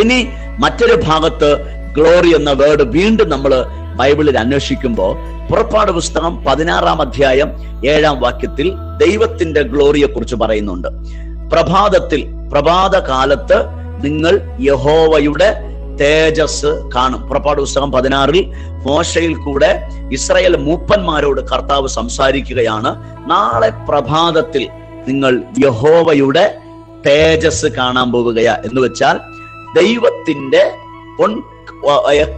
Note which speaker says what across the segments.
Speaker 1: ഇനി മറ്റൊരു ഭാഗത്ത് ഗ്ലോറി എന്ന വേർഡ് വീണ്ടും നമ്മൾ ബൈബിളിൽ അന്വേഷിക്കുമ്പോൾ പുറപ്പാട് പുസ്തകം പതിനാറാം അധ്യായം ഏഴാം വാക്യത്തിൽ ദൈവത്തിന്റെ ഗ്ലോറിയെ കുറിച്ച് പറയുന്നുണ്ട്. പ്രഭാതത്തിൽ പ്രഭാത കാലത്ത് നിങ്ങൾ യഹോവയുടെ തേജസ് കാണും. പുറപ്പാട് പുസ്തകം പതിനാറിൽ മോശയിൽ കൂടെ ഇസ്രായേൽ മൂപ്പന്മാരോട് കർത്താവ് സംസാരിക്കുകയാണ്. നാളെ പ്രഭാതത്തിൽ നിങ്ങൾ യഹോവയുടെ തേജസ് കാണാൻ പോവുകയാ. എന്ന് വെച്ചാൽ ദൈവത്തിന്റെ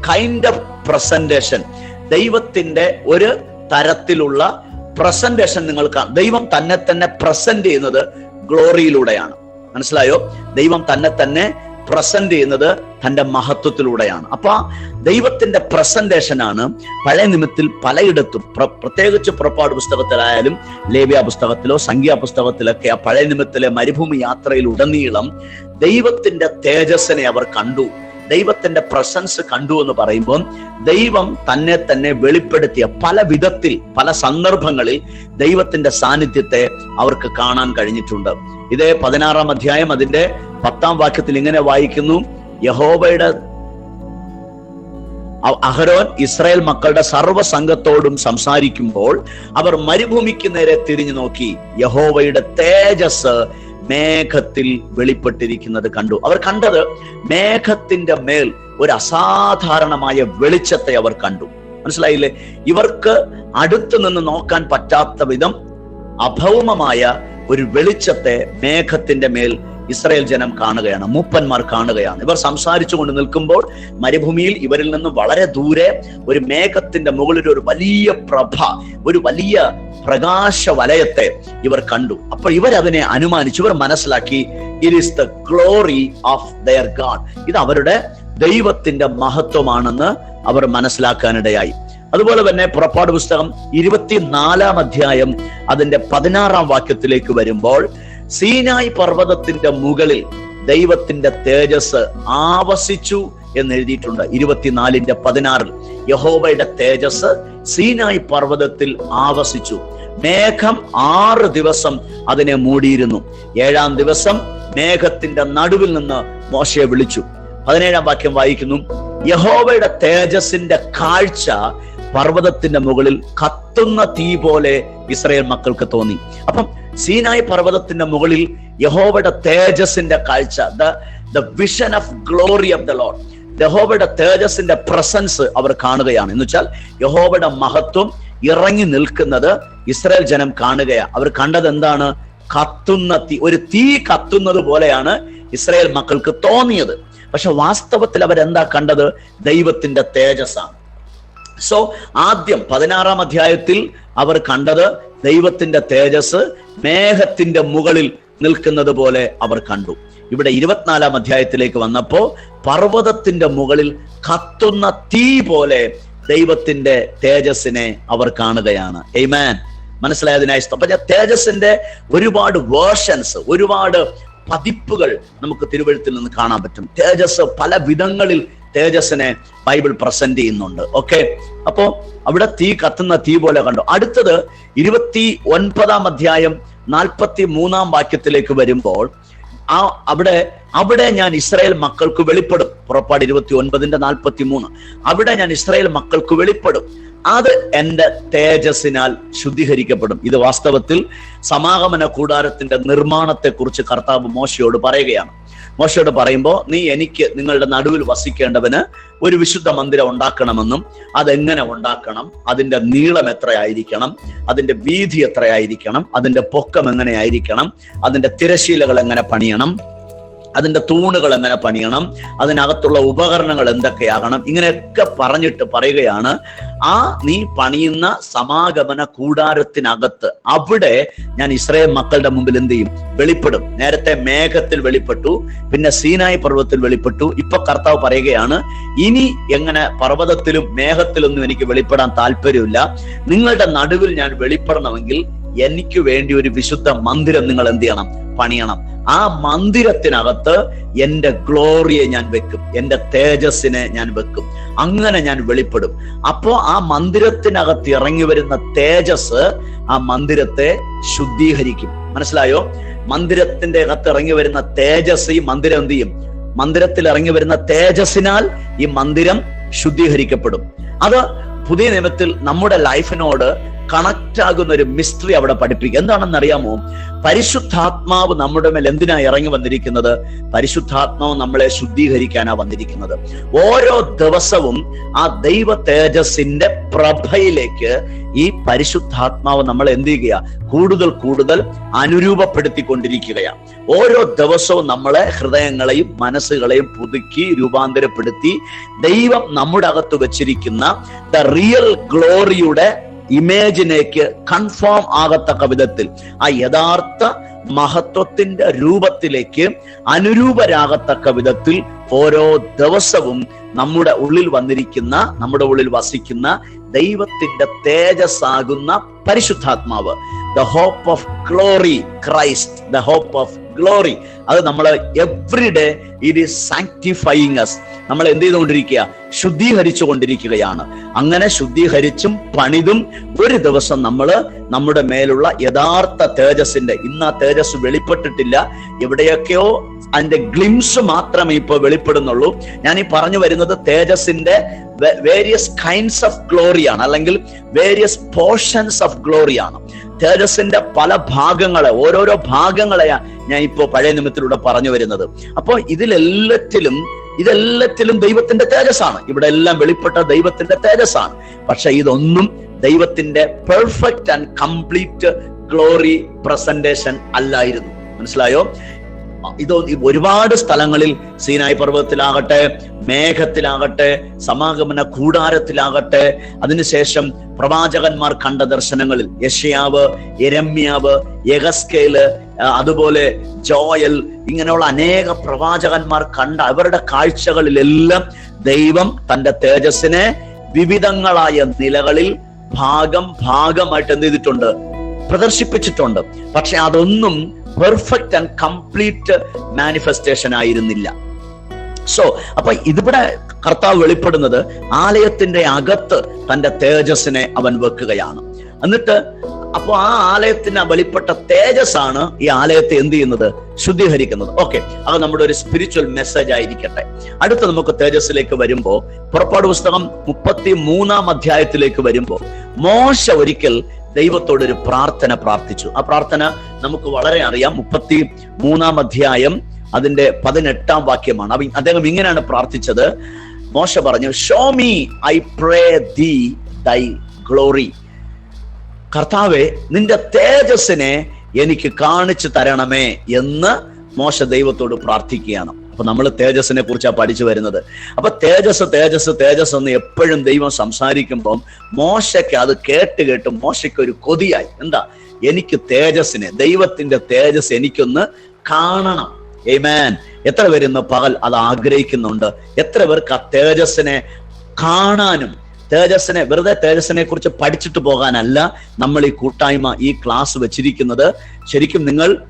Speaker 1: കൈൻഡ് ഓഫ് പ്രസന്റേഷൻ ദൈവത്തിന്റെ ഒരു തരത്തിലുള്ള പ്രസന്റേഷൻ നിങ്ങൾക്ക് ദൈവം തന്നെ തന്നെ പ്രസന്റ് ചെയ്യുന്നത് ഗ്ലോറിയിലൂടെയാണ് മനസ്സിലായോ? ദൈവം തന്നെ തന്നെ പ്രസന്റ് ചെയ്യുന്നത് തന്റെ മഹത്വത്തിലൂടെയാണ്. അപ്പൊ ദൈവത്തിന്റെ പ്രസന്റേഷൻ ആണ് പഴയ നിമിത്തിൽ പലയിടത്തും പ്ര- പ്രത്യേകിച്ച് പുറപ്പാട് പുസ്തകത്തിലായാലും ലേവ്യ പുസ്തകത്തിലോ സംഖ്യാ പുസ്തകത്തിലൊക്കെ ആ പഴയ നിമിത്തിലെ മരുഭൂമി യാത്രയിൽ ഉടനീളം ദൈവത്തിന്റെ തേജസ്സിനെ അവർ കണ്ടു. ദൈവത്തിന്റെ പ്രസൻസ് കണ്ടു എന്ന് പറയുമ്പോൾ ദൈവം തന്നെ തന്നെ വെളിപ്പെടുത്തിയ പല വിധത്തിൽ പല സന്ദർഭങ്ങളിൽ ദൈവത്തിന്റെ സാന്നിധ്യത്തെ അവർക്ക് കാണാൻ കഴിഞ്ഞിട്ടുണ്ട്. ഇതേ പതിനാറാം അധ്യായം അതിന്റെ പത്താം വാക്യത്തിൽ ഇങ്ങനെ വായിക്കുന്നു. യഹോബയുടെ അഹരോൻ ഇസ്രായേൽ മക്കളുടെ സർവസംഘത്തോടും സംസാരിക്കുമ്പോൾ അവർ മരുഭൂമിക്ക് നേരെ തിരിഞ്ഞു നോക്കി. യഹോവയുടെ തേജസ് മേഘത്തിൽ വെളിപ്പെട്ടിരിക്കുന്നത് കണ്ടു. അവർ കണ്ടത് മേഘത്തിന്റെ മേൽ ഒരു അസാധാരണമായ വെളിച്ചത്തെ അവർ കണ്ടു. മനസ്സിലായില്ലേ? ഇവർക്ക് അടുത്തു നിന്ന് നോക്കാൻ പറ്റാത്ത വിധം അഭൗമമായ ഒരു വെളിച്ചത്തെ മേഘത്തിന്റെ മേൽ ഇസ്രായേൽ ജനം കാണുകയാണ്. മൂപ്പന്മാർ കാണുകയാണ്. ഇവർ സംസാരിച്ചു കൊണ്ട് നിൽക്കുമ്പോൾ മരുഭൂമിയിൽ ഇവരിൽ നിന്ന് വളരെ ദൂരെ ഒരു മേഘത്തിന്റെ മുകളിൽ ഒരു വലിയ പ്രഭ ഒരു വലിയ പ്രകാശ വലയത്തെ ഇവർ കണ്ടു. അപ്പോൾ ഇവരതിനെ അനുമാനിച്ചു. ഇവർ മനസ്സിലാക്കി it is the glory of their God ഇത് അവരുടെ ദൈവത്തിന്റെ മഹത്വമാണെന്ന് അവർ മനസ്സിലാക്കാനിടയായി. അതുപോലെ തന്നെ പുറപ്പാട് പുസ്തകം ഇരുപത്തിനാലാം അധ്യായം അതിന്റെ പതിനാറാം വാക്യത്തിലേക്ക് വരുമ്പോൾ സീനായ് പർവതത്തിന്റെ മുകളിൽ ദൈവത്തിന്റെ തേജസ് ആവസിച്ചു എന്ന് എഴുതിയിട്ടുണ്ട് ഇരുപത്തിനാലിന്റെ പതിനാറിൽ യഹോവയുടെ തേജസ് സീനായ് പർവതത്തിൽ ആവസിച്ചു. മേഘം ആറ് ദിവസം അതിനെ മൂടിയിരുന്നു. ഏഴാം ദിവസം മേഘത്തിന്റെ നടുവിൽ നിന്ന് മോശയെ വിളിച്ചു. പതിനേഴാം വാക്യം വായിക്കുന്നു യഹോവയുടെ തേജസിന്റെ കാഴ്ച പർവതത്തിന്റെ മുകളിൽ കത്തുന്ന തീ പോലെ ഇസ്രയേൽ മക്കൾക്ക് തോന്നി. അപ്പം സീനായ് പർവതത്തിന്റെ മുകളിൽ യഹോവയുടെ തേജസിന്റെ കാഴ്ച the the vision of glory of the Lord യഹോവയുടെ തേജസിന്റെ പ്രസൻസ് അവർ കാണുകയാണ്. എന്ന് വെച്ചാൽ യഹോവയുടെ മഹത്വം ഇറങ്ങി നിൽക്കുന്നത് ഇസ്രായേൽ ജനം കാണുകയാണ് അവർ കണ്ടത് എന്താണ്? കത്തുന്ന തീ ഒരു തീ കത്തുന്നത് പോലെയാണ് ഇസ്രായേൽ മക്കൾക്ക് തോന്നിയത്. പക്ഷെ വാസ്തവത്തിൽ അവരെന്താ കണ്ടത്? ദൈവത്തിന്റെ തേജസ്സാണ്. സോ ആദ്യം പതിനാറാം അധ്യായത്തിൽ അവർ കണ്ടത് ദൈവത്തിന്റെ തേജസ് മേഘത്തിന്റെ മുകളിൽ നിൽക്കുന്നത് പോലെ അവർ കണ്ടു. ഇവിടെ ഇരുപത്തിനാലാം അധ്യായത്തിലേക്ക് വന്നപ്പോ പർവതത്തിന്റെ മുകളിൽ കത്തുന്ന തീ പോലെ ദൈവത്തിന്റെ തേജസ്സിനെ അവർ കാണുകയാണ്. എയ്മാൻ മനസ്സിലായതിനായി. അപ്പൊ തേജസ്സിന്റെ ഒരുപാട് വേർഷൻസ് ഒരുപാട് പതിപ്പുകൾ നമുക്ക് തിരുവഴുത്തിൽ നിന്ന് കാണാൻ പറ്റും. തേജസ് പല വിധങ്ങളിൽ തേജസ്സിനെ ബൈബിൾ പ്രസന്റ് ചെയ്യുന്നുണ്ട്. ഓക്കെ? അപ്പോ അവിടെ തീ കത്തുന്ന തീ പോലെ കണ്ടു. അടുത്തത് ഇരുപത്തി ഒൻപതാം അധ്യായം നാൽപ്പത്തി മൂന്നാം വാക്യത്തിലേക്ക് വരുമ്പോൾ ആ അവിടെ അവിടെ ഞാൻ ഇസ്രായേൽ മക്കൾക്ക് വെളിപ്പെടും. പുറപ്പാട് ഇരുപത്തി ഒൻപതിന്റെ നാൽപ്പത്തി മൂന്ന് അവിടെ ഞാൻ ഇസ്രായേൽ മക്കൾക്ക് വെളിപ്പെടും. അത് എന്റെ തേജസ്സിനാൽ ശുദ്ധീകരിക്കപ്പെടും. ഇത് വാസ്തവത്തിൽ സമാഗമന കൂടാരത്തിന്റെ നിർമ്മാണത്തെ കുറിച്ച് കർത്താവ് മോശയോട് പറയുകയാണ്. മോശയോട് പറയുമ്പോൾ നീ എനിക്ക് നിങ്ങളുടെ നടുവിൽ വസിക്കേണ്ടവന് ഒരു വിശുദ്ധ മന്ദിരം ഉണ്ടാക്കണമെന്നും അതെങ്ങനെ ഉണ്ടാക്കണം? അതിന്റെ നീളം എത്രയായിരിക്കണം? അതിന്റെ വീതി എത്രയായിരിക്കണം? അതിന്റെ പൊക്കം എങ്ങനെയായിരിക്കണം? അതിന്റെ തിരശീലകൾ എങ്ങനെ പണിയണം? അതിന്റെ തൂണുകൾ എങ്ങനെ പണിയണം അതിനകത്തുള്ള ഉപകരണങ്ങൾ എന്തൊക്കെയാകണം ഇങ്ങനെയൊക്കെ പറഞ്ഞിട്ട് പറയുകയാണ്. ആ നീ പണിയുന്ന സമാഗമന കൂടാരത്തിനകത്ത് അവിടെ ഞാൻ ഇസ്രയേൽ മക്കളുടെ മുമ്പിൽ എന്ത് ചെയ്യും? വെളിപ്പെടും. നേരത്തെ മേഘത്തിൽ വെളിപ്പെട്ടു പിന്നെ സീനായി പർവതത്തിൽ വെളിപ്പെട്ടു. ഇപ്പൊ കർത്താവ് പറയുകയാണ് ഇനി എങ്ങനെ പർവതത്തിലും മേഘത്തിലൊന്നും എനിക്ക് വെളിപ്പെടാൻ താല്പര്യമില്ല. നിങ്ങളുടെ നടുവിൽ ഞാൻ വെളിപ്പെടണമെങ്കിൽ എനിക്ക് വേണ്ടി ഒരു വിശുദ്ധ മന്ദിരം നിങ്ങൾ എന്ത് ചെയ്യണം? പണിയണം. ആ മന്ദിരത്തിനകത്ത് എന്റെ ഗ്ലോറിയെ ഞാൻ വെക്കും. എന്റെ തേജസ്സിനെ ഞാൻ വെക്കും. അങ്ങനെ ഞാൻ വെളിപ്പെടും. അപ്പോ ആ മന്ദിരത്തിനകത്ത് ഇറങ്ങി വരുന്ന തേജസ് ആ മന്ദിരത്തെ ശുദ്ധീകരിക്കും. മനസ്സിലായോ? മന്ദിരത്തിന്റെ അകത്ത് ഇറങ്ങി വരുന്ന തേജസ് ഈ മന്ദിരം എന്ത് ചെയ്യും? മന്ദിരത്തിൽ ഇറങ്ങി വരുന്ന തേജസ്സിനാൽ ഈ മന്ദിരം ശുദ്ധീകരിക്കപ്പെടും. അത് പുതിയ നിയമത്തിൽ നമ്മുടെ ലൈഫിനോട് കണക്ട് ആകുന്ന ഒരു മിസ്റ്ററി അവിടെ പഠിപ്പിക്കുക എന്താണെന്ന് അറിയാമോ പരിശുദ്ധാത്മാവ് നമ്മുടെ മേൽ എന്തിനാ ഇറങ്ങി വന്നിരിക്കുന്നത്? പരിശുദ്ധാത്മാവ് നമ്മളെ ശുദ്ധീകരിക്കാനാ വന്നിരിക്കുന്നത്. ഓരോ ദിവസവും ആ ദൈവ തേജസിന്റെ പ്രഭയിലേക്ക് ഈ പരിശുദ്ധാത്മാവ് നമ്മൾ എന്ത് ചെയ്യുക കൂടുതൽ കൂടുതൽ അനുരൂപപ്പെടുത്തിക്കൊണ്ടിരിക്കുകയാണ് ഓരോ ദിവസവും നമ്മളെ ഹൃദയങ്ങളെയും മനസ്സുകളെയും പുതുക്കി രൂപാന്തരപ്പെടുത്തി ദൈവം നമ്മുടെ അകത്ത് വെച്ചിരിക്കുന്ന ദ റിയൽ ഗ്ലോറിയുടെ ഇമേജിനേക്ക് കൺഫേം ആകത്തക്ക വിധത്തിൽ ആ യഥാർത്ഥ മഹത്വത്തിന്റെ രൂപത്തിലേക്ക് അനുരൂപരാകത്തക്ക വിധത്തിൽ ഓരോ ദിവസവും നമ്മുടെ ഉള്ളിൽ വന്നിരിക്കുന്ന നമ്മുടെ ഉള്ളിൽ വസിക്കുന്ന ദൈവത്തിന്റെ തേജസ്സാകുന്ന പരിശുദ്ധാത്മാവ്. The hope of glory Christ the hope of glory അത് നമ്മൾ every day it is sanctifying us നമ്മൾ എന്ത് ചെയ്തുകൊണ്ടിരിക്കുക? ശുദ്ധീകരിച്ചു കൊണ്ടിരിക്കുകയാണ് അങ്ങനെ ശുദ്ധീകരിച്ചും പണിതും ഒരു ദിവസം നമ്മൾ നമ്മുടെ മേലുള്ള യഥാർത്ഥ തേജസ്സിന്റെ ഇന്ന് ആ തേജസ് വെളിപ്പെട്ടിട്ടില്ല. എവിടെയൊക്കെയോ അതിന്റെ ഗ്ലിംസ് മാത്രമേ ഇപ്പോൾ വെളിപ്പെടുന്നുള്ളൂ. ഞാൻ ഈ പറഞ്ഞു വരുന്നത് തേജസ്സിന്റെ വേരിയസ് കൈൻഡ്സ് ഓഫ് ഗ്ലോറിയാണ് അല്ലെങ്കിൽ വേരിയസ് പോർഷൻസ് ഓഫ് ഗ്ലോറിയാണ് തേജസ്സിന്റെ പല ഭാഗങ്ങളെ ഓരോരോ ഭാഗങ്ങളെയാ ഞാൻ ഇപ്പോ പഴയ നിമിത്തിലൂടെ പറഞ്ഞു വരുന്നത്. അപ്പോൾ ഇതിലെല്ലാത്തിലും ഇതെല്ലാത്തിലും ദൈവത്തിന്റെ തേജസ്സാണ്. ഇവിടെ എല്ലാം വെളിപ്പെട്ട ദൈവത്തിന്റെ തേജസ്സാണ്. പക്ഷെ ഇതൊന്നും ദൈവത്തിന്റെ perfect and complete glory presentation അല്ലായിരുന്നു. മനസ്സിലായോ? ഇത് ഒരുപാട് സ്ഥലങ്ങളിൽ സീനായി പർവതത്തിലാകട്ടെ മേഘത്തിലാകട്ടെ സമാഗമന കൂടാരത്തിലാകട്ടെ. അതിനുശേഷം പ്രവാചകന്മാർ കണ്ട ദർശനങ്ങളിൽ യഷ്യാവ് എരമ്യാവ് യഗസ്കേൽ അതുപോലെ ജോയൽ ഇങ്ങനെയുള്ള അനേക പ്രവാചകന്മാർ കണ്ട അവരുടെ കാഴ്ചകളിലെല്ലാം ദൈവം തന്റെ തേജസ്സിനെ വിവിധങ്ങളായ നിലകളിൽ ഭാഗം ഭാഗമായിട്ട് എന്ത് ചെയ്തിട്ടുണ്ട്? പ്രദർശിപ്പിച്ചിട്ടുണ്ട്. പക്ഷെ അതൊന്നും പെർഫെക്റ്റ് ആൻഡ് കംപ്ലീറ്റ് മാനിഫെസ്റ്റേഷൻ ആയിരുന്നില്ല. സോ അപ്പൊ ഇതിവിടെ കർത്താവ് വെളിപ്പെടുന്നത് ആലയത്തിന്റെ അകത്ത് തന്റെ തേജസ്സിനെ അവൻ വെക്കുകയാണ്. എന്നിട്ട് അപ്പോൾ ആ ആലയത്തിന് വെളിപ്പെട്ട തേജസ്സാണ് ഈ ആലയത്തെ എന്ത് ചെയ്യുന്നത്? ശുദ്ധീകരിക്കുന്നത്. ഓക്കെ അത് നമ്മുടെ ഒരു സ്പിരിച്വൽ മെസ്സേജ് ആയിരിക്കട്ടെ. അടുത്ത നമുക്ക് തേജസ്സിലേക്ക് വരുമ്പോൾ പുറപ്പാട് പുസ്തകം മുപ്പത്തി മൂന്നാം അധ്യായത്തിലേക്ക് വരുമ്പോൾ മോശ ഒരിക്കൽ ദൈവത്തോട് ഒരു പ്രാർത്ഥന പ്രാർത്ഥിച്ചു. ആ പ്രാർത്ഥന നമുക്ക് വളരെ അറിയാം. മുപ്പത്തി മൂന്നാം അധ്യായം അതിന്റെ പതിനെട്ടാം വാക്യമാണ്. അദ്ദേഹം ഇങ്ങനെയാണ് പ്രാർത്ഥിച്ചത്. മോശ പറഞ്ഞു show me I pray the thy glory കർത്താവെ നിന്റെ തേജസ്സിനെ എനിക്ക് കാണിച്ചു തരണമേ എന്ന് മോശ ദൈവത്തോട് പ്രാർത്ഥിക്കുകയാണ്. അപ്പൊ നമ്മൾ തേജസ്സിനെ കുറിച്ചാണ് പഠിച്ചു വരുന്നത്. അപ്പൊ തേജസ് തേജസ് തേജസ് എന്ന് എപ്പോഴും ദൈവം സംസാരിക്കുമ്പം മോശയ്ക്ക് അത് കേട്ട് കേട്ട് മോശയ്ക്ക് ഒരു കൊതിയായി. എന്താ? എനിക്ക് തേജസ്സിനെ ദൈവത്തിന്റെ തേജസ് എനിക്കൊന്ന് കാണണം. ഏമേൻ എത്ര പേര് ഇന്ന് പകൽ അത് ആഗ്രഹിക്കുന്നുണ്ട്? എത്ര പേർക്ക് ആ തേജസ്സിനെ കാണാനും തേജസ്സിനെ വെറുതെ തേജസ്സിനെ കുറിച്ച് പഠിച്ചിട്ട് പോകാനല്ല നമ്മൾ ഈ കൂട്ടായ്മ ഈ ക്ലാസ് വെച്ചിരിക്കുന്നത്. ശരിക്കും നിങ്ങൾ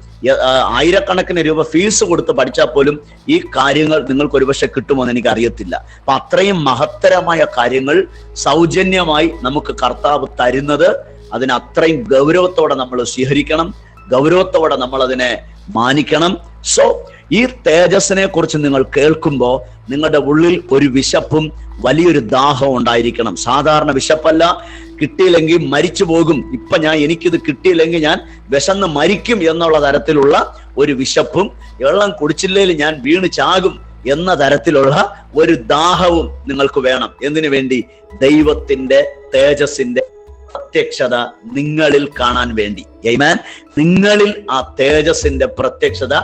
Speaker 1: ആയിരക്കണക്കിന് രൂപ ഫീസ് കൊടുത്ത് പഠിച്ചാൽ പോലും ഈ കാര്യങ്ങൾ നിങ്ങൾക്ക് ഒരുപക്ഷെ കിട്ടുമോ എന്ന് എനിക്ക് അറിയത്തില്ല അപ്പൊ അത്രയും മഹത്തരമായ കാര്യങ്ങൾ സൗജന്യമായി നമുക്ക് കർത്താവ് തരുന്നത് അതിന് അത്രയും ഗൗരവത്തോടെ നമ്മൾ സ്വീകരിക്കണം. ഗൗരവത്തോടെ നമ്മൾ അതിനെ മാനിക്കണം. സോ ഈ തേജസ്സിനെ കുറിച്ച് നിങ്ങൾ കേൾക്കുമ്പോൾ നിങ്ങളുടെ ഉള്ളിൽ ഒരു വിശപ്പും വലിയൊരു ദാഹവും ഉണ്ടായിരിക്കണം. സാധാരണ വിശപ്പല്ല കിട്ടിയില്ലെങ്കിൽ മരിച്ചു പോകും. ഇപ്പൊ ഞാൻ എനിക്കിത് കിട്ടിയില്ലെങ്കിൽ ഞാൻ വിശന്ന് മരിക്കും എന്നുള്ള തരത്തിലുള്ള ഒരു വിശപ്പും വെള്ളം കുടിച്ചില്ലെങ്കിൽ ഞാൻ വീണ് ചാകും എന്ന തരത്തിലുള്ള ഒരു ദാഹവും നിങ്ങൾക്ക് വേണം. എന്തിനു വേണ്ടി? ദൈവത്തിന്റെ തേജസ്സിന്റെ പ്രത്യക്ഷത നിങ്ങളിൽ കാണാൻ വേണ്ടി. ഏമാൻ നിങ്ങളിൽ ആ തേജസിന്റെ പ്രത്യക്ഷത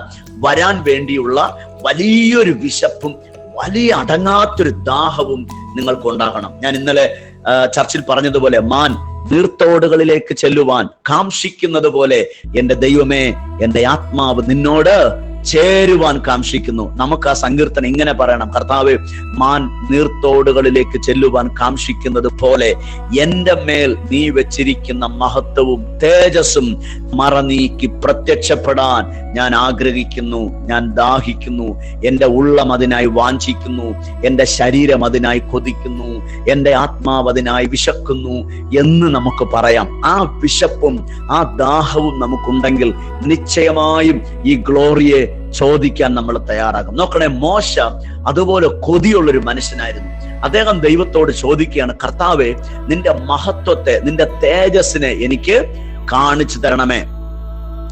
Speaker 1: വരാൻ വേണ്ടിയുള്ള വലിയൊരു വിശപ്പും വലിയ അടങ്ങാത്തൊരു ദാഹവും നിങ്ങൾക്ക് ഉണ്ടാകണം. ഞാൻ ഇന്നലെ ചർച്ചിൽ പറഞ്ഞതുപോലെ മാൻ നീർത്തോടുകളിലേക്ക് ചെല്ലുവാൻ കാംക്ഷിക്കുന്നത് പോലെ എന്റെ ദൈവമേ എന്റെ ആത്മാവ് നിന്നോട് ചേരുവാൻ കാംക്ഷിക്കുന്നു. നമുക്ക് ആ സങ്കീർത്തനം ഇങ്ങനെ പറയണം. കർത്താവ് മാൻ നീർത്തോടുകളിലേക്ക് ചെല്ലുവാൻ കാംക്ഷിക്കുന്നത് പോലെ എന്റെ മേൽ നീ വെച്ചിരിക്കുന്ന മഹത്വവും തേജസ്സും മറനീക്കി പ്രത്യക്ഷപ്പെടാൻ ഞാൻ ആഗ്രഹിക്കുന്നു. ഞാൻ ദാഹിക്കുന്നു. എന്റെ ഉള്ളം അതിനായി വാഞ്ചിക്കുന്നു. എന്റെ ശരീരം അതിനായി കൊതിക്കുന്നു. എന്റെ ആത്മാവ് അതിനായി വിശക്കുന്നു എന്ന് നമുക്ക് പറയാം. ആ വിശപ്പും ആ ദാഹവും നമുക്കുണ്ടെങ്കിൽ നിശ്ചയമായും ഈ ഗ്ലോറിയെ ചോദിക്കാൻ നമ്മൾ തയ്യാറാകും. നോക്കണേ മോശ അതുപോലെ കൊതിയുള്ള ഒരു മനുഷ്യനായിരുന്നു. അദ്ദേഹം ദൈവത്തോട് ചോദിക്കുകയാണ് കർത്താവെ നിന്റെ മഹത്വത്തെ നിന്റെ തേജസ്സിനെ എനിക്ക് കാണിച്ചു തരണമേ.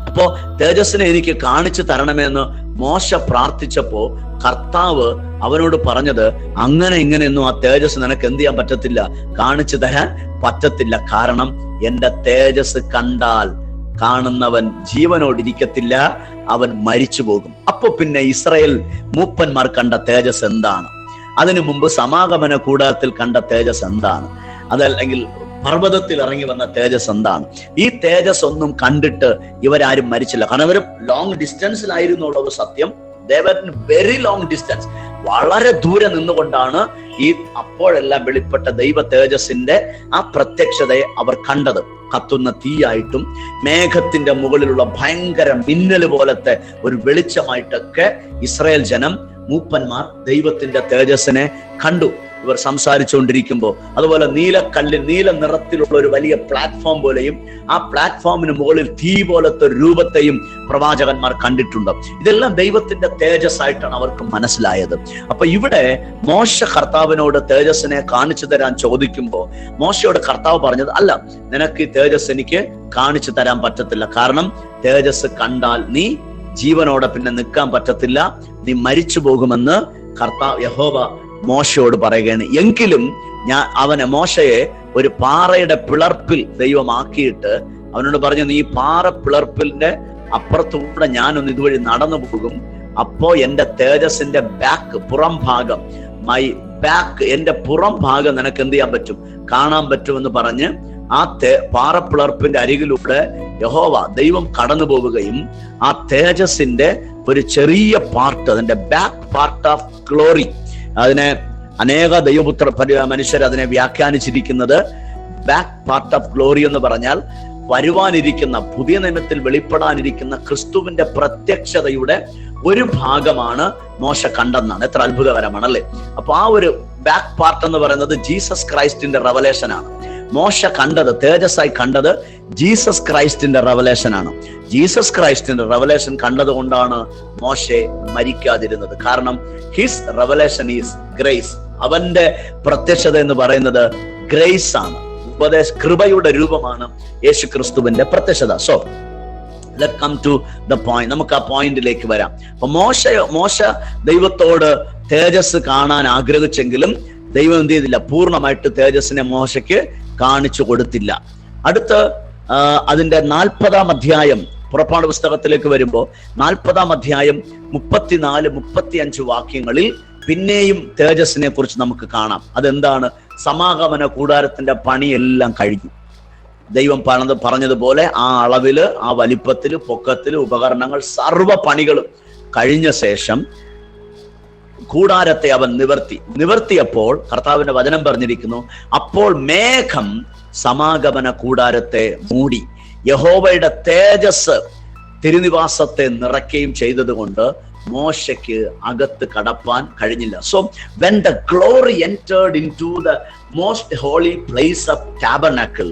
Speaker 1: അപ്പോ തേജസ്സിനെ എനിക്ക് കാണിച്ചു തരണമേ എന്ന് മോശ പ്രാർത്ഥിച്ചപ്പോ കർത്താവ് അവനോട് പറഞ്ഞത് അങ്ങനെ ഇങ്ങനെയൊന്നും ആ തേജസ് നിനക്ക് എന്ത് ചെയ്യാൻ പറ്റത്തില്ല. കാണിച്ചു തരാൻ പറ്റത്തില്ല. കാരണം എന്റെ തേജസ് കണ്ടാൽ കാണുന്നവൻ ജീവനോടിരിക്കത്തില്ല അവൻ മരിച്ചു പോകും അപ്പൊ പിന്നെ ഇസ്രയേൽ മൂപ്പന്മാർ കണ്ട തേജസ് എന്താണ്? അതിനു മുമ്പ് സമാഗമന കൂടാരത്തിൽ കണ്ട തേജസ് എന്താണ്? അതല്ലെങ്കിൽ പർവതത്തിൽ ഇറങ്ങി വന്ന തേജസ് എന്താണ്? ഈ തേജസ് ഒന്നും കണ്ടിട്ട് ഇവരാരും മരിച്ചില്ല. കാരണം ഇവർ ലോങ് ഡിസ്റ്റൻസിലായിരുന്നുള്ളത് സത്യം. ദേവൻ വെരി ലോങ് ഡിസ്റ്റൻസ് വളരെ ദൂരെ നിന്നുകൊണ്ടാണ് ഈ അപ്പോഴെല്ലാം വെളിപ്പെട്ട ദൈവ തേജസിന്റെ ആ പ്രത്യക്ഷതയെ അവർ കണ്ടത്. കത്തുന്ന തീയായിട്ടും മേഘത്തിന്റെ മുകളിലുള്ള ഭയങ്കര മിന്നൽ പോലത്തെ ഒരു വെളിച്ചമായിട്ടൊക്കെ ഇസ്രായേൽ ജനം മൂപ്പന്മാർ ദൈവത്തിന്റെ തേജസ്സിനെ കണ്ടു. ഇവർ സംസാരിച്ചുകൊണ്ടിരിക്കുമ്പോൾ അതുപോലെ നീലക്കല്ല് നീല നിറത്തിലുള്ള ഒരു വലിയ പ്ലാറ്റ്ഫോം പോലെയും ആ പ്ലാറ്റ്ഫോമിന് മുകളിൽ തീ പോലത്തെ ഒരു രൂപത്തെയും പ്രവാചകന്മാർ കണ്ടിട്ടുണ്ട്. ഇതെല്ലാം ദൈവത്തിന്റെ തേജസ് ആയിട്ടാണ് അവർക്ക് മനസ്സിലായത്. അപ്പൊ ഇവിടെ മോശ കർത്താവിനോട് തേജസ്സിനെ കാണിച്ചു തരാൻ ചോദിക്കുമ്പോൾ മോശയോട് കർത്താവ് പറഞ്ഞത് അല്ല നിനക്ക് ഈ തേജസ് എനിക്ക് കാണിച്ചു തരാൻ പറ്റത്തില്ല. കാരണം തേജസ് കണ്ടാൽ നീ ജീവനോടെ പിന്നെ നിൽക്കാൻ പറ്റത്തില്ല. നീ മരിച്ചു പോകുമെന്ന് കർത്താവ് യഹോവ മോശയോട് പറയുകയാണ് എങ്കിലും ഞാൻ അവനെ മോശയെ ഒരു പാറയുടെ പിളർപ്പിൽ ദൈവമാക്കിയിട്ട് അവനോട് പറഞ്ഞു നീ പാറ പിളർപ്പിന്റെ അപ്പുറത്തൂടെ ഞാനൊന്ന് ഇതുവഴി നടന്നു പോകും. അപ്പോ എന്റെ തേജസിന്റെ ബാക്ക് പുറം ഭാഗം മൈ ബാക്ക് എന്റെ പുറം ഭാഗം നിനക്ക് എന്ത് ചെയ്യാൻ പറ്റും? കാണാൻ പറ്റുമെന്ന് പറഞ്ഞ് ആ തേ പാറപ്പിളർപ്പിന്റെ അരികിലൂടെ യഹോവ ദൈവം കടന്നു പോവുകയും ആ തേജസിന്റെ ഒരു ചെറിയ പാർട്ട് അതിന്റെ ബാക്ക് പാർട്ട് ഓഫ് ഗ്ലോറി അതിനെ അനേക ദൈവപുത്ര മനുഷ്യർ അതിനെ വ്യാഖ്യാനിച്ചിരിക്കുന്നത് ബാക്ക് പാർട്ട് ഓഫ് ഗ്ലോറി എന്ന് പറഞ്ഞാൽ വരുവാനിരിക്കുന്ന പുതിയ നിയമത്തിൽ വെളിപ്പെടാനിരിക്കുന്ന ക്രിസ്തുവിന്റെ പ്രത്യക്ഷതയുടെ ഒരു ഭാഗമാണ് മോശ കണ്ടെന്നാണ്. എത്ര അത്ഭുതകരമാണ് അല്ലേ അപ്പൊ ആ ഒരു ബാക്ക് പാർട്ട് എന്ന് പറയുന്നത് ജീസസ് ക്രൈസ്റ്റിന്റെ റവലേഷൻ ആണ്. മോശ കണ്ടത് തേജസ്സായി കണ്ടത് ജീസസ് ക്രൈസ്റ്റിന്റെ റവലേഷൻ ആണ് ജീസസ് ക്രൈസ്റ്റിന്റെ റവലേഷൻ കണ്ടത് കൊണ്ടാണ് മോശെ മരിക്കാതിരുന്നത്. കാരണം ഹിസ് റവലേഷൻ ഈസ് ഗ്രേസ്. അവന്റെ പ്രത്യക്ഷത എന്ന് പറയുന്നത് ഗ്രേസ് ആണ്. ഉപദേശ കൃപയുടെ രൂപമാണ് യേശു ക്രിസ്തുവിന്റെ പ്രത്യക്ഷത. So let come to the point നമുക്ക് ആ പോയിന്റിലേക്ക് വരാം. അപ്പൊ മോശ മോശ ദൈവത്തോട് തേജസ് കാണാൻ ആഗ്രഹിച്ചെങ്കിലും ദൈവം എന്ത് ചെയ്തില്ല? പൂർണമായിട്ട് തേജസ്സിനെ മോശയ്ക്ക് കാണിച്ചു കൊടുത്തില്ല. അടുത്ത് അതിന്റെ നാൽപ്പതാം അധ്യായം പുറപ്പാട് പുസ്തകത്തിലേക്ക് വരുമ്പോൾ നാൽപ്പതാം അധ്യായം മുപ്പത്തിനാല് മുപ്പത്തി അഞ്ച് വാക്യങ്ങളിൽ പിന്നെയും തേജസ്സിനെ കുറിച്ച് നമുക്ക് കാണാം. അതെന്താണ്? സമാഗമന കൂടാരത്തിന്റെ പണിയെല്ലാം കഴിഞ്ഞു. ദൈവം പറഞ്ഞത് പറഞ്ഞതുപോലെ ആ അളവിൽ ആ വലിപ്പത്തിൽ പൊക്കത്തിൽ ഉപകരണങ്ങൾ സർവ പണികളും കഴിഞ്ഞ ശേഷം കൂടാരത്തെ അവൻ നിവർത്തി നിവർത്തിയപ്പോൾ കർത്താവിന്റെ വചനം പറഞ്ഞിരിക്കുന്നു അപ്പോൾ മേഘം സമാഗമന കൂടാരത്തെ മൂടി യഹോവയുടെ തേജസ് തിരുനിവാസത്തെ നിറയ്ക്കുകയും ചെയ്തതുകൊണ്ട് മോശയ്ക്ക് അകത്ത് കടപ്പാൻ കഴിഞ്ഞില്ല. So when the glory entered in to the most holy place of tabernacle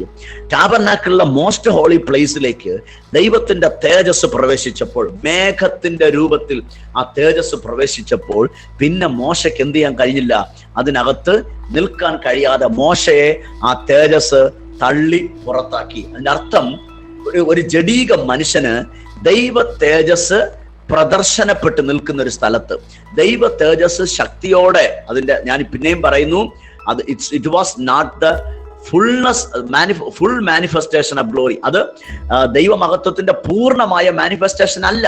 Speaker 1: ടാബർനാക്കിളിലെ most holy പ്ലേസിലേക്ക് ദൈവത്തിന്റെ തേജസ് പ്രവേശിച്ചപ്പോൾ മേഘത്തിന്റെ രൂപത്തിൽ ആ തേജസ് പ്രവേശിച്ചപ്പോൾ പിന്നെ മോശയ്ക്ക് എന്ത് ചെയ്യാൻ കഴിഞ്ഞില്ല? അതിനകത്ത് നിൽക്കാൻ കഴിയാതെ മോശയെ ആ തേജസ് തള്ളി പുറത്താക്കി. അതിന്റെ അർത്ഥം ഒരു ജഡീക മനുഷ്യന് ദൈവ തേജസ് പ്രദർശനപ്പെട്ട് നിൽക്കുന്ന ഒരു സ്ഥലത്ത്. ദൈവ തേജസ് ശക്തിയോടെ അതിന്റെ ഞാൻ പിന്നെയും പറയുന്നു അത് it's it was not the fulness full manifestation of glory അത് ദൈവ ദൈവമഹത്വത്തിന്റെ പൂർണമായ മാനിഫെസ്റ്റേഷൻ അല്ല.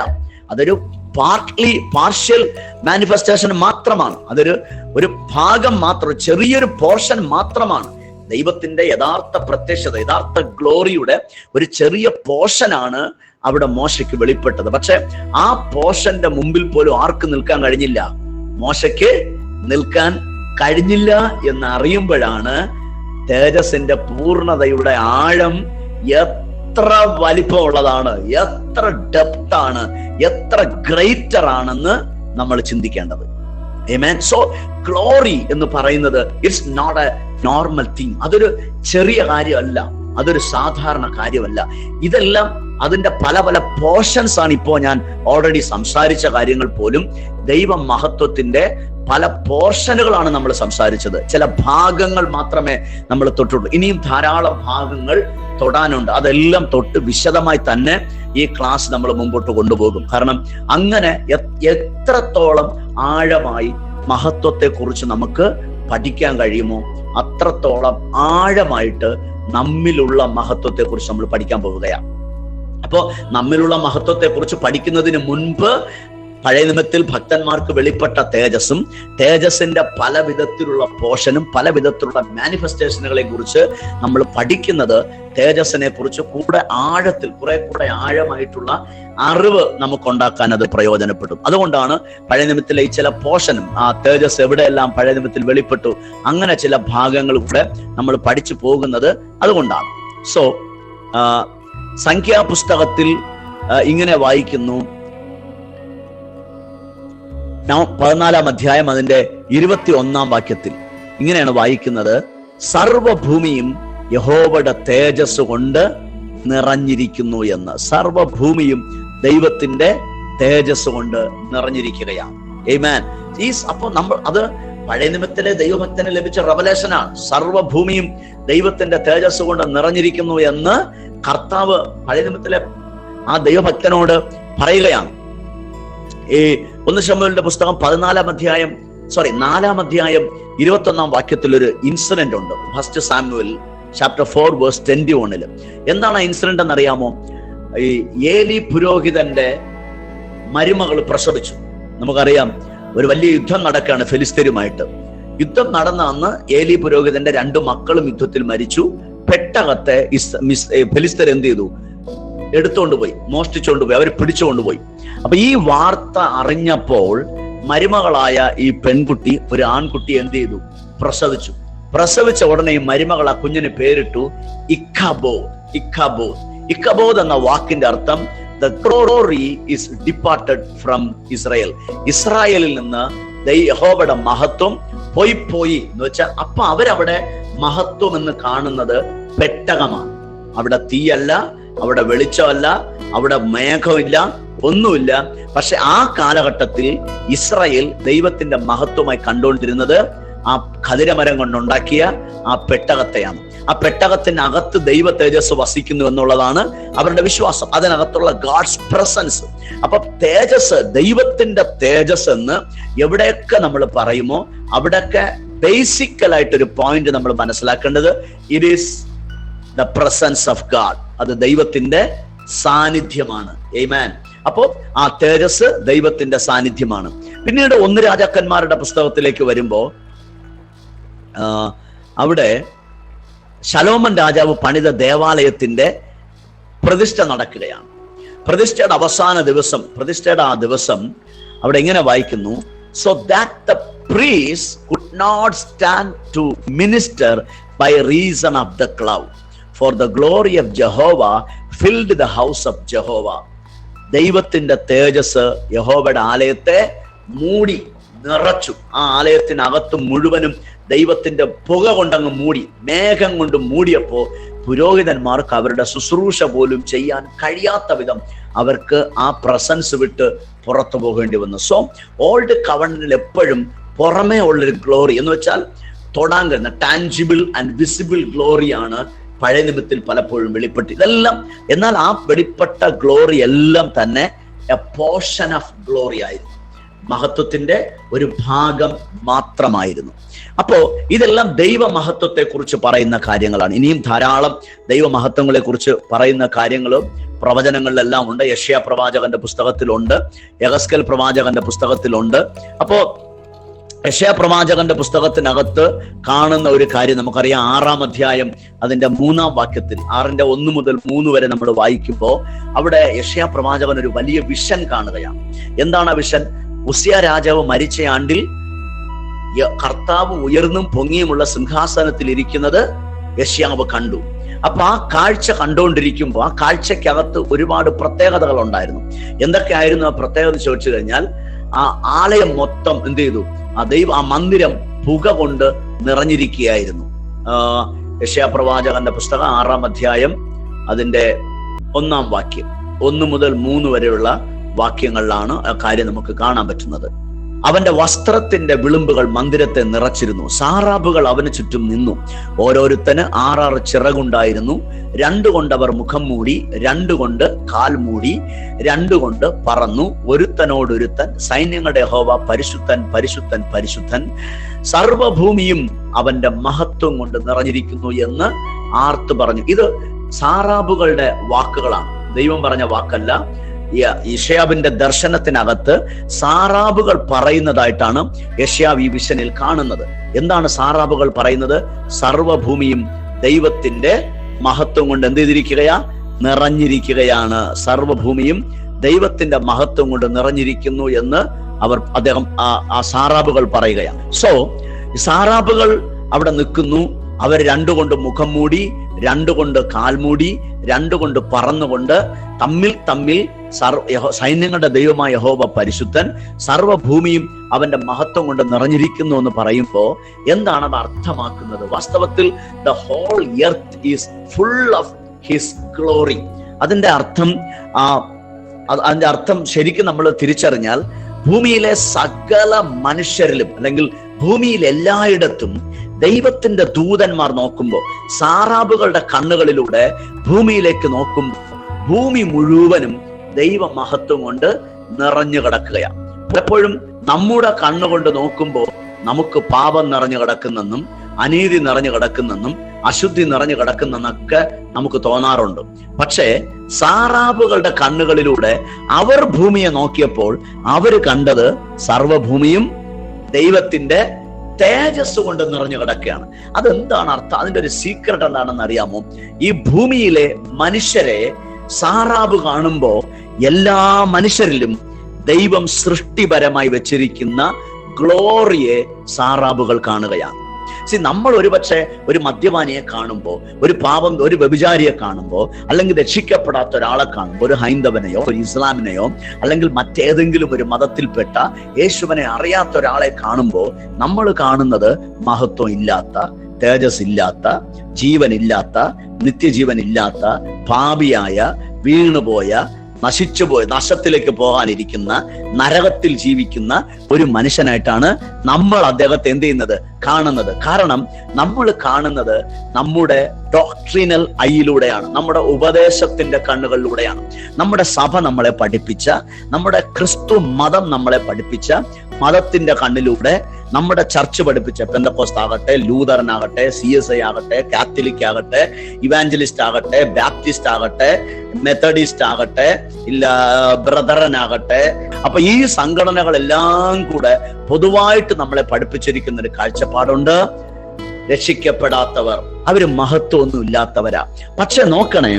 Speaker 1: അതൊരു പാർട്ട്ലി പാർഷ്യൽ മാനിഫെസ്റ്റേഷൻ മാത്രമാണ്. അതൊരു ഒരു ഭാഗം മാത്രം ചെറിയൊരു പോർഷൻ മാത്രമാണ്. ദൈവത്തിന്റെ യഥാർത്ഥ പ്രത്യക്ഷത യഥാർത്ഥ ഗ്ലോറിയുടെ ഒരു ചെറിയ പോർഷനാണ് അവിടെ മോശയ്ക്ക് വെളിപ്പെട്ടത്. പക്ഷെ ആ പോഷന്റെ മുമ്പിൽ പോലും ആർക്ക് നിൽക്കാൻ കഴിഞ്ഞില്ല. മോശയ്ക്ക് നിൽക്കാൻ കഴിഞ്ഞില്ല എന്ന് അറിയുമ്പോഴാണ് തേജസിന്റെ പൂർണതയുടെ ആഴം എത്ര വലിപ്പമുള്ളതാണ് എത്ര ഡെപ്ത് ആണ് എത്ര ഗ്രേറ്റർ ആണെന്ന് നമ്മൾ ചിന്തിക്കേണ്ടത്. സോ ഗ്ലോറി എന്ന് പറയുന്നത് it's not a normal thing അതൊരു ചെറിയ കാര്യമല്ല. അതൊരു സാധാരണ കാര്യമല്ല. ഇതെല്ലാം അതിന്റെ പല പല പോർഷൻസ് ആണ് ഇപ്പോൾ ഞാൻ ഓൾറെഡി സംസാരിച്ച കാര്യങ്ങൾ പോലും. ദൈവ മഹത്വത്തിന്റെ പല പോർഷനുകളാണ് നമ്മൾ സംസാരിച്ചത്. ചില ഭാഗങ്ങൾ മാത്രമേ നമ്മൾ തൊട്ടുള്ളൂ ഇനിയും ധാരാളം ഭാഗങ്ങൾ തൊടാനുണ്ട്. അതെല്ലാം തൊട്ട് വിശദമായി തന്നെ ഈ ക്ലാസ് നമ്മൾ മുമ്പോട്ട് കൊണ്ടുപോകും. കാരണം അങ്ങനെ എത്രത്തോളം ആഴമായി മഹത്വത്തെ കുറിച്ച് നമുക്ക് പഠിക്കാൻ കഴിയുമോ അത്രത്തോളം ആഴമായിട്ട് നമ്മിലുള്ള മഹത്വത്തെ കുറിച്ച് നമ്മൾ പഠിക്കാൻ പോവുകയാണ്. അപ്പോ നമ്മിലുള്ള മഹത്വത്തെ കുറിച്ച് പഠിക്കുന്നതിന് മുൻപ് പഴയ നിമിത്തിൽ ഭക്തന്മാർക്ക് വെളിപ്പെട്ട തേജസ്സും തേജസ്സിന്റെ പല വിധത്തിലുള്ള പോഷനും പല വിധത്തിലുള്ള മാനിഫെസ്റ്റേഷനുകളെ കുറിച്ച് നമ്മൾ പഠിക്കുന്നത് തേജസ്സിനെ കുറിച്ച് കൂടെ ആഴത്തിൽ കുറെ കൂടെ ആഴമായിട്ടുള്ള അറിവ് നമുക്കുണ്ടാക്കാൻ അത് പ്രയോജനപ്പെടും. അതുകൊണ്ടാണ് പഴയ നിമിത്തിലെ ഈ ചില പോഷനും ആ തേജസ് എവിടെയെല്ലാം പഴയ നിമിത്തിൽ വെളിപ്പെട്ടു അങ്ങനെ ചില ഭാഗങ്ങൾ കൂടെ നമ്മൾ പഠിച്ചു പോകുന്നത് അതുകൊണ്ടാണ്. സോ സംഖ്യാപുസ്തകത്തിൽ ഇങ്ങനെ വായിക്കുന്നു. പതിനാലാം അധ്യായം അതിന്റെ ഇരുപത്തി ഒന്നാം വാക്യത്തിൽ ഇങ്ങനെയാണ് വായിക്കുന്നത്. സർവഭൂമിയും യഹോവയുടെ തേജസ് കൊണ്ട് നിറഞ്ഞിരിക്കുന്നു എന്ന്. സർവഭൂമിയും ദൈവത്തിന്റെ തേജസ് കൊണ്ട് നിറഞ്ഞിരിക്കുകയാണ്. ഏമാൻ ഈ അപ്പൊ നമ്മൾ അത് പഴയ നിമിത്തിലെ ദൈവഭക്തന് ലഭിച്ച റവലേഷനാണ് സർവഭൂമിയും ദൈവത്തിന്റെ തേജസ് കൊണ്ട് നിറഞ്ഞിരിക്കുന്നു എന്ന് കർത്താവ് പഴയ നിമിത്തിലെ ആ ദൈവഭക്തനോട് പറയുകയാണ്. ഈ ഒന്ന് ശമ്പലിന്റെ പുസ്തകം പതിനാലാം അധ്യായം സോറി നാലാം അധ്യായം ഇരുപത്തി ഒന്നാം വാക്യത്തിൽ ഒരു ഇൻസിഡന്റ് ഉണ്ട്. First Samuel chapter four verse twenty വണ്ണിൽ എന്താണ് ആ ഇൻസിഡന്റ് എന്ന് അറിയാമോ ഈ ഏലി പുരോഹിതന്റെ മരുമകൾ പ്രസവിച്ചു. നമുക്കറിയാം ഒരു വലിയ യുദ്ധം നടക്കുകയാണ് ഫെലിസ്തീനുമായിട്ട്. യുദ്ധം നടന്ന അന്ന് ഏലി പുരോഹിതന്റെ രണ്ട് മക്കളും യുദ്ധത്തിൽ മരിച്ചു. പെട്ടകത്തെ ഫലിസ്തർ എന്ത് ചെയ്തു? എടുത്തുകൊണ്ട് പോയി മോഷ്ടിച്ചുകൊണ്ട് പോയി അവർ പിടിച്ചുകൊണ്ട് പോയി. അപ്പൊ ഈ വാർത്ത അറിഞ്ഞപ്പോൾ മരുമകളായ ഈ പെൺകുട്ടി ഒരു ആൺകുട്ടി എന്ത് ചെയ്തു? പ്രസവിച്ചു. പ്രസവിച്ച ഉടനെ ഈ മരുമകൾ ആ കുഞ്ഞിന് പേരിട്ടു ഇഖബോ ഇഖബോ ഇഖബോദ് എന്ന വാക്കിന്റെ അർത്ഥം the glory is departed from Israel ഇസ്രായേലിൽ നിന്ന് ദൈ- യഹോവയുടെ മഹത്വം പോയി പോയി എന്ന് വെച്ചാൽ അപ്പൊ അവരവിടെ മഹത്വം എന്ന് കാണുന്നത് പെട്ടകമാണ്. അവിടെ തീയല്ല അവിടെ വെളിച്ചമല്ല അവിടെ മേഘമില്ല ഒന്നുമില്ല. പക്ഷെ ആ കാലഘട്ടത്തിൽ ഇസ്രായേൽ ദൈവത്തിന്റെ മഹത്വമായി കണ്ടുകൊണ്ടിരുന്നത് ആ ഖതിരമരം കൊണ്ടുണ്ടാക്കിയ ആ പെട്ടകത്തെയാണ്. ആ പെട്ടകത്തിനകത്ത് ദൈവ തേജസ് വസിക്കുന്നു എന്നുള്ളതാണ് അവരുടെ വിശ്വാസം. അതിനകത്തുള്ള ഗാഡ്സ് പ്രസൻസ്. അപ്പൊ തേജസ് ദൈവത്തിന്റെ തേജസ് എന്ന് എവിടെയൊക്കെ നമ്മൾ പറയുമോ അവിടെയൊക്കെ ബേസിക്കലായിട്ട് ഒരു പോയിന്റ് നമ്മൾ മനസ്സിലാക്കേണ്ടത്. It is the presence of God അത് ദൈവത്തിന്റെ സാന്നിധ്യമാണ്. ഏമാൻ അപ്പോ ആ തേജസ് ദൈവത്തിന്റെ സാന്നിധ്യമാണ്. പിന്നീട് ഒന്ന് രാജാക്കന്മാരുടെ പുസ്തകത്തിലേക്ക് വരുമ്പോ ആ, അവിടെ ശലോമൻ രാജാവ് പണിത ദേവാലയത്തിന്റെ പ്രതിഷ്ഠ നടക്കുകയാണ്. പ്രതിഷ്ഠയുടെ അവസാന ദിവസം പ്രതിഷ്ഠയുടെ ആ ദിവസം അവിടെ എങ്ങനെ വായിക്കുന്നു? So that the priests could not stand to minister by reason of the cloud for the glory of Jehovah filled the house of Jehovah ദൈവത്തിന്റെ തേജസ് യഹോവയുടെ ആലയത്തെ മൂടി നിറച്ചു. ആ ആലയത്തിനകത്ത് മുഴുവനും ദൈവത്തിന്റെ പുക കൊണ്ടങ്ങ് മൂടി മേഘം കൊണ്ട് മൂടിയപ്പോ പുരോഹിതന്മാർക്ക് അവരുടെ ശുശ്രൂഷ പോലും ചെയ്യാൻ കഴിയാത്ത വിധം അവർക്ക് ആ പ്രസൻസ് വിട്ട് പുറത്തു പോകേണ്ടി വന്നു. സോ ഓൾഡ് കവണിൽ എപ്പോഴും പുറമേ ഉള്ളൊരു ഗ്ലോറി എന്ന് വെച്ചാൽ തൊടാൻ കഴിയുന്ന ടാൻജിബിൾ ആൻഡ് വിസിബിൾ ഗ്ലോറിയാണ് പഴയ നിമിത്തിൽ പലപ്പോഴും വെളിപ്പെട്ട് ഇതെല്ലാം എന്നാൽ ആ വെളിപ്പെട്ട ഗ്ലോറി എല്ലാം തന്നെ എ പോർഷൻ ഓഫ് ഗ്ലോറി ആയിരുന്നു. മഹത്വത്തിന്റെ ഒരു ഭാഗം മാത്രമായിരുന്നു. അപ്പോ ഇതെല്ലാം ദൈവമഹത്വത്തെ കുറിച്ച് പറയുന്ന കാര്യങ്ങളാണ്. ഇനിയും ധാരാളം ദൈവമഹത്വങ്ങളെ കുറിച്ച് പറയുന്ന കാര്യങ്ങളും പ്രവചനങ്ങളിലെല്ലാം ഉണ്ട്. യഷ്യ പ്രവാചകന്റെ പുസ്തകത്തിലുണ്ട്. യഗസ്കൽ പ്രവാചകന്റെ പുസ്തകത്തിലുണ്ട്. അപ്പോ യഷ്യ പ്രവാചകന്റെ പുസ്തകത്തിനകത്ത് കാണുന്ന ഒരു കാര്യം നമുക്കറിയാം. ആറാം അധ്യായം അതിന്റെ മൂന്നാം വാക്യത്തിൽ ആറിന്റെ ഒന്ന് മുതൽ മൂന്ന് വരെ നമ്മൾ വായിക്കുമ്പോൾ അവിടെ യഷ്യ പ്രവാചകൻ ഒരു വലിയ വിഷൻ കാണുകയാണ്. എന്താണ് ആ വിഷൻ? ഉസിയ രാജാവ് മരിച്ച ആണ്ടിൽ കർത്താവ് ഉയർന്നും പൊങ്ങിയുമുള്ള സിംഹാസനത്തിൽ ഇരിക്കുന്നത് യശ്യാവ് കണ്ടു. അപ്പൊ ആ കാഴ്ച കണ്ടുകൊണ്ടിരിക്കുമ്പോൾ ആ കാഴ്ചക്കകത്ത് ഒരുപാട് പ്രത്യേകതകൾ ഉണ്ടായിരുന്നു. എന്തൊക്കെയായിരുന്നു ആ പ്രത്യേകത ചോദിച്ചു കഴിഞ്ഞാൽ ആ ആലയം മൊത്തം എന്ത് ചെയ്തു? ആ ദൈവ ആ മന്ദിരം പുക കൊണ്ട് നിറഞ്ഞിരിക്കുകയായിരുന്നു. ആ യശയാപ്രവാചകന്റെ പുസ്തകം ആറാം അധ്യായം അതിന്റെ ഒന്നാം വാക്യം. ഒന്ന് മുതൽ മൂന്ന് വരെയുള്ള വാക്യങ്ങളിലാണ് ആ കാര്യം നമുക്ക് കാണാൻ പറ്റുന്നത്. അവന്റെ വസ്ത്രത്തിന്റെ വിളിമ്പുകൾ മന്ദിരത്തെ നിറച്ചിരുന്നു. സാറാബുകൾ അവന് ചുറ്റും നിന്നു. ഓരോരുത്തന് ആറാറ് ചിറകുണ്ടായിരുന്നു. രണ്ടു അവർ മുഖം മൂടി രണ്ടു കൊണ്ട് കാൽ മൂടി രണ്ടു കൊണ്ട് പറന്നു. ഒരുത്തനോടൊരുത്തൻ സൈന്യങ്ങളുടെ ഹോവ പരിശുദ്ധൻ പരിശുദ്ധൻ പരിശുദ്ധൻ. സർവഭൂമിയും അവന്റെ മഹത്വം കൊണ്ട് നിറഞ്ഞിരിക്കുന്നു എന്ന് ആർത്തു പറഞ്ഞു. ഇത് സാറാബുകളുടെ വാക്കുകളാണ്. ദൈവം പറഞ്ഞ വാക്കല്ല. യഷ്യാബിന്റെ ദർശനത്തിനകത്ത് സാറാബുകൾ പറയുന്നതായിട്ടാണ് യഷ്യാവ് ഈ വിഷനിൽ കാണുന്നത്. എന്താണ് സാറാബുകൾ പറയുന്നത്? സർവഭൂമിയും ദൈവത്തിന്റെ മഹത്വം കൊണ്ട് എന്ത് ചെയ്തിരിക്കുകയാ? നിറഞ്ഞിരിക്കുകയാണ്. സർവഭൂമിയും ദൈവത്തിന്റെ മഹത്വം കൊണ്ട് നിറഞ്ഞിരിക്കുന്നു എന്ന് അവർ അദ്ദേഹം ആ സാറാബുകൾ പറയുകയാണ്. സോ സാറാബുകൾ അവിടെ നിൽക്കുന്നു. അവർ രണ്ടുകൊണ്ട് മുഖം മൂടി രണ്ടുകൊണ്ട് കാൽമൂടി രണ്ടുകൊണ്ട് പറന്നുകൊണ്ട് തമ്മിൽ തമ്മിൽ സർവ സൈന്യങ്ങളുടെ ദൈവമായ യഹോവ പരിശുദ്ധൻ സർവഭൂമിയും അവന്റെ മഹത്വം കൊണ്ട് നിറഞ്ഞിരിക്കുന്നു എന്ന് പറയുമ്പോൾ എന്താണ് അത് അർത്ഥമാക്കുന്നത്? വാസ്തവത്തിൽ the whole earth is full of his glory അതിന്റെ അർത്ഥം ആ അതിന്റെ അർത്ഥം ശരിക്കും നമ്മൾ തിരിച്ചറിഞ്ഞാൽ ഭൂമിയിലെ സകല മനുഷ്യരിലും അല്ലെങ്കിൽ ഭൂമിയിൽ എല്ലായിടത്തും ദൈവത്തിന്റെ ദൂതന്മാർ നോക്കുമ്പോൾ സാറാബുകളുടെ കണ്ണുകളിലൂടെ ഭൂമിയിലേക്ക് നോക്കുമ്പോൾ ഭൂമി മുഴുവനും ദൈവ മഹത്വം കൊണ്ട് നിറഞ്ഞു കിടക്കുകയാണ്. പലപ്പോഴും നമ്മുടെ കണ്ണുകൊണ്ട് നോക്കുമ്പോൾ നമുക്ക് പാപം നിറഞ്ഞു കിടക്കുന്നെന്നും അനീതി നിറഞ്ഞു കിടക്കുന്നെന്നും അശുദ്ധി നിറഞ്ഞു കിടക്കുന്നെന്നൊക്കെ നമുക്ക് തോന്നാറുണ്ട്. പക്ഷേ സാറാബുകളുടെ കണ്ണുകളിലൂടെ അവർ ഭൂമിയെ നോക്കിയപ്പോൾ അവർ കണ്ടത് സർവഭൂമിയും ദൈവത്തിന്റെ തേജസ് കൊണ്ട് നിറഞ്ഞു കിടക്കുകയാണ്. അതെന്താണ് അർത്ഥം? അതിന്റെ ഒരു സീക്രട്ട് എന്താണെന്ന് അറിയാമോ? ഈ ഭൂമിയിലെ മനുഷ്യരെ സാറാബ് കാണുമ്പോ എല്ലാ മനുഷ്യരിലും ദൈവം സൃഷ്ടിപരമായി വെച്ചിരിക്കുന്ന ഗ്ലോറിയെ സാറാബുകൾ കാണുകയാണ്. സി നമ്മൾ ഒരുപക്ഷെ ഒരു മദ്യപാനിയെ കാണുമ്പോൾ ഒരു പാപം ഒരു വ്യഭിചാരിയെ കാണുമ്പോൾ അല്ലെങ്കിൽ രക്ഷിക്കപ്പെടാത്ത ഒരാളെ കാണുമ്പോൾ ഒരു ഹൈന്ദവനെയോ ഒരു ഇസ്ലാമിനെയോ അല്ലെങ്കിൽ മറ്റേതെങ്കിലും ഒരു മതത്തിൽപ്പെട്ട യേശുവിനെ അറിയാത്ത ഒരാളെ കാണുമ്പോൾ നമ്മൾ കാണുന്നത് മഹത്വം ഇല്ലാത്ത തേജസ് ഇല്ലാത്ത ജീവനില്ലാത്ത നിത്യജീവനില്ലാത്ത പാപിയായ വീണുപോയ നശിച്ചുപോയ നശത്തിലേക്ക് പോകാനിരിക്കുന്ന നരകത്തിൽ ജീവിക്കുന്ന ഒരു മനുഷ്യനായിട്ടാണ് നമ്മൾ അദ്ദേഹത്തെ എന്ത് ചെയ്യുന്നത്? കാണുന്നത്. കാരണം നമ്മൾ കാണുന്നത് നമ്മുടെ ഡോക്ട്രിനൽ ഐയിലൂടെയാണ് നമ്മുടെ ഉപദേശത്തിന്റെ കണ്ണുകളിലൂടെയാണ്. നമ്മുടെ സഭ നമ്മളെ പഠിപ്പിച്ച നമ്മുടെ ക്രിസ്തു മതം നമ്മളെ പഠിപ്പിച്ച മതത്തിന്റെ കണ്ണിലൂടെ നമ്മുടെ ചർച്ച് പഠിപ്പിച്ച പെന്തക്കോസ്റ്റ് ആകട്ടെ ലൂതറൻ ആകട്ടെ സി എസ് ഐ ആകട്ടെ കാത്തലിക് ആകട്ടെ ഇവാഞ്ചലിസ്റ്റ് ആകട്ടെ ബാപ്റ്റിസ്റ്റ് ആകട്ടെ മെത്തഡിസ്റ്റ് ആകട്ടെ ഇല്ല ബ്രദറൻ ആകട്ടെ. അപ്പൊ ഈ സംഘടനകളെല്ലാം കൂടെ പൊതുവായിട്ട് നമ്മളെ പഠിപ്പിച്ചിരിക്കുന്ന ഒരു കാഴ്ചപ്പാടുണ്ട്. രക്ഷിക്കപ്പെടാത്തവർ. അവർ മഹത്വമൊന്നും ഇല്ലാത്തവരാ പക്ഷെ നോക്കണേ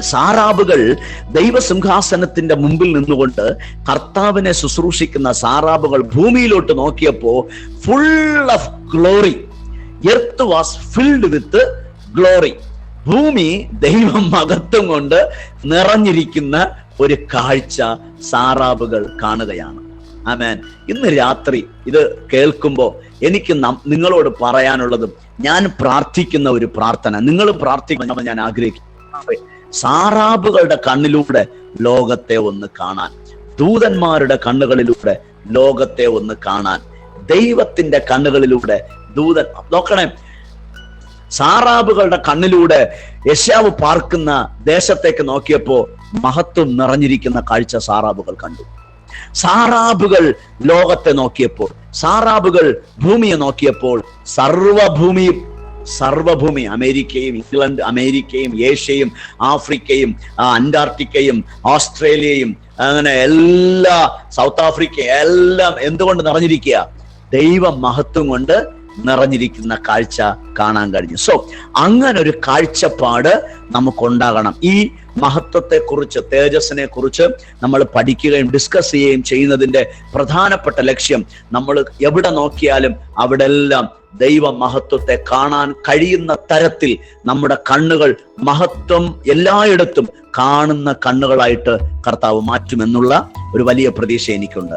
Speaker 1: സാറാബുകൾ ദൈവസിംഹാസനത്തിന്റെ മുമ്പിൽ നിന്നുകൊണ്ട് കർത്താവിനെ ശുശ്രൂഷിക്കുന്ന സാറാബുകൾ ഭൂമിയിലോട്ട് നോക്കിയപ്പോ full of glory earth was filled with glory ഭൂമി ദൈവം മകത്വം കൊണ്ട് നിറഞ്ഞിരിക്കുന്ന ഒരു കാഴ്ച സാറാബുകൾ കാണുകയാണ്. ആമേൻ. ഇന്ന് രാത്രി ഇത് കേൾക്കുമ്പോൾ എനിക്ക് നിങ്ങളോട് പറയാനുള്ളതും ഞാൻ പ്രാർത്ഥിക്കുന്ന ഒരു പ്രാർത്ഥന. നിങ്ങൾ പ്രാർത്ഥിക്കണം ഞാൻ ആഗ്രഹിക്കുന്നു. സാറാബുകളുടെ കണ്ണിലൂടെ ലോകത്തെ ഒന്ന് കാണാൻ ദൂതന്മാരുടെ കണ്ണുകളിലൂടെ ലോകത്തെ ഒന്ന് കാണാൻ ദൈവത്തിന്റെ കണ്ണുകളിലൂടെ ദൂതൻ നോക്കണേ സാറാബുകളുടെ കണ്ണിലൂടെ യശാവ് പാർക്കുന്ന ദേശത്തേക്ക് നോക്കിയപ്പോ മഹത്വം നിറഞ്ഞിരിക്കുന്ന കാഴ്ച സാറാബുകൾ കണ്ടു. സാറാബുകൾ ലോകത്തെ നോക്കിയപ്പോൾ സാറാബുകൾ ഭൂമിയെ നോക്കിയപ്പോൾ സർവഭൂമിയും സർവഭൂമി അമേരിക്കയും ഇംഗ്ലണ്ട് അമേരിക്കയും ഏഷ്യയും ആഫ്രിക്കയും അന്റാർട്ടിക്കയും ഓസ്ട്രേലിയയും അങ്ങനെ എല്ലാ സൗത്ത് ആഫ്രിക്ക എല്ലാം എന്തുകൊണ്ട് നിറഞ്ഞിരിക്കുക? ദൈവ മഹത്വം കൊണ്ട് നിറഞ്ഞിരിക്കുന്ന കാഴ്ച കാണാൻ കഴിഞ്ഞു. സോ അങ്ങനെ ഒരു കാഴ്ചപ്പാട് നമുക്കുണ്ടാകണം. ഈ മഹത്വത്തെ കുറിച്ച് തേജസ്സിനെ കുറിച്ച് നമ്മൾ പഠിക്കുകയും ഡിസ്കസ് ചെയ്യുകയും ചെയ്യുന്നതിന്റെ പ്രധാനപ്പെട്ട ലക്ഷ്യം നമ്മൾ എവിടെ നോക്കിയാലും അവിടെ എല്ലാം ദൈവ മഹത്വത്തെ കാണാൻ കഴിയുന്ന തരത്തിൽ നമ്മുടെ കണ്ണുകൾ മഹത്വം എല്ലായിടത്തും കാണുന്ന കണ്ണുകളായിട്ട് കർത്താവ് മാറ്റുമെന്നുള്ള ഒരു വലിയ പ്രതീക്ഷ എനിക്കുണ്ട്.